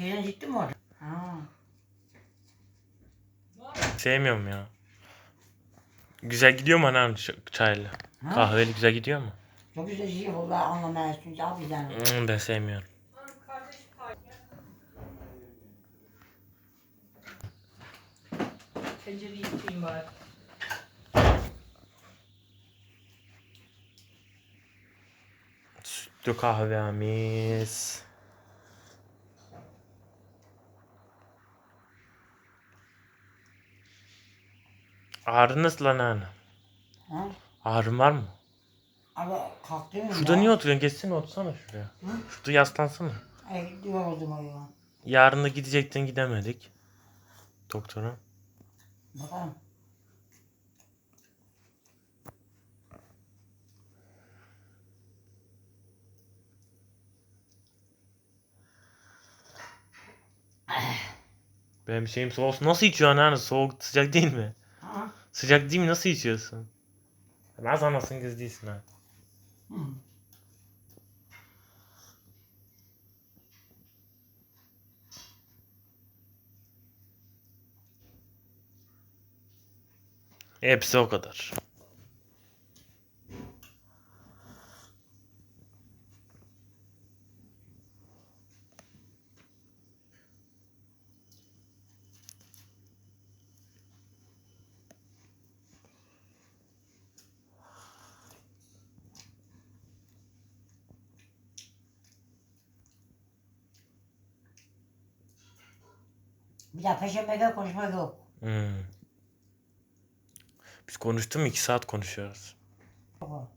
Teyzen gitti mi orada? Ha. Sevmiyorum ya. Güzel gidiyor mu anam çayla? Ha? Kahveli güzel gidiyor mu? Çok güzel şey vallahi anlamaya çünkü abi yani. Hmm, ben sevmiyorum. Tencereyi yıkayayım bari. Sütlü kahvemiz. Ağrın nasıl lan anne? Ha? Ağrın var mı? Abi kalktın mı? Şurada niye oturuyorsun? Geçsene otursana şuraya. Hı? Şurada yaslansana. Ay yoruldum o ya. Yarın da gidecektin gidemedik. Doktora. Bakalım. Benim şeyim soğuk. Nasıl içiyorsun anne? Soğuk sıcak değil mi? Sıcak değil mi? Nasıl içiyorsun? Nasıl anasın kız değilsin ha. Hı. Hepsi o kadar. Bir daha peşembe konuşmak yok. Hmm. Biz konuştuk mu? iki saat konuşuyoruz. Yok.